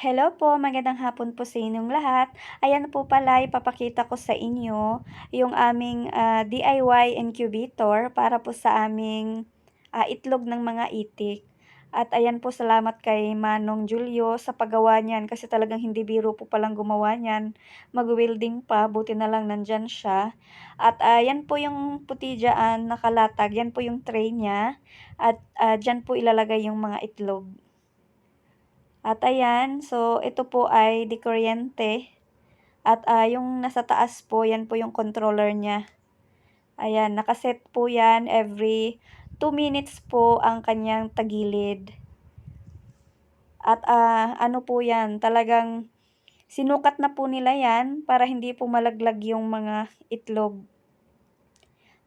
Hello po, magandang hapon po sa inyong lahat. Ayan po pala, ipapakita ko sa inyo yung aming ah, DIY incubator para po sa aming ah, itlog ng mga itik. At ayan po, salamat kay Manong Julio sa paggawa niyan kasi talagang hindi biro po palang gumawa niyan. Mag-welding pa, buti na lang nandyan siya. At ayan po yung puti dyan, nakalatag. Yan po yung tray niya. At ah, dyan po ilalagay yung mga itlog. At ayan, so ito po ay di kuryente. At ah, yung nasa taas po, yan po yung controller niya. Ayan, nakaset po yan every 2 minutes po ang kanyang tagilid. At ah, ano po yan, talagang sinukat na po nila yan para hindi po malaglag yung mga itlog.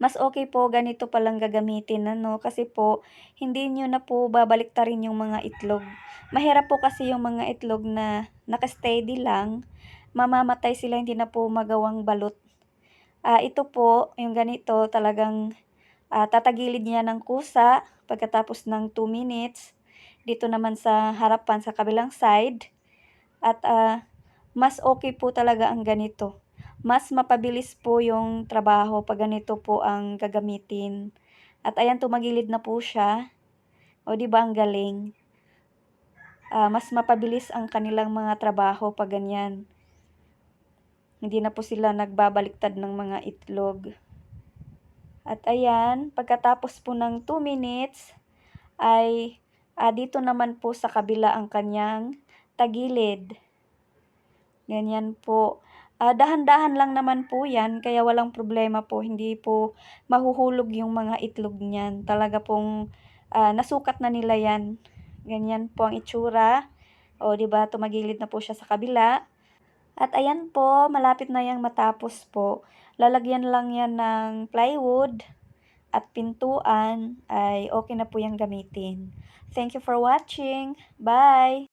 Mas okay po ganito palang gagamitin ano kasi po hindi niyo na po babaliktarin yung mga itlog. Mahirap po kasi yung mga itlog na naka-steady lang, mamamatay sila hindi na po magawang balot. Ah, ito po, yung ganito talagang ah, tatagilid niya ng kusa pagkatapos ng 2 minutes. Dito naman sa harapan sa kabilang side. At ah, mas okay po talaga ang ganito. Mas mapabilis po yung trabaho pag ganito po ang gagamitin. At ayan, tumagilid na po siya. O di ba ang galing? Ah, mas mapabilis ang kanilang mga trabaho pag ganyan. Hindi na po sila nagbabaliktad ng mga itlog. At ayan, pagkatapos po ng 2 minutes, ay ah, dito naman po sa kabila ang kanyang tagilid. Ganyan po. Ah, dahan-dahan lang naman po yan, kaya walang problema po. Hindi po mahuhulog yung mga itlog niyan. Talaga pong ah, nasukat na nila yan. Ganyan po ang itsura. O, di ba tumagilid na po siya sa kabila. At ayan po, malapit na yang matapos po. Lalagyan lang yan ng plywood at pintuan ay okay na po yan gamitin. Thank you for watching. Bye!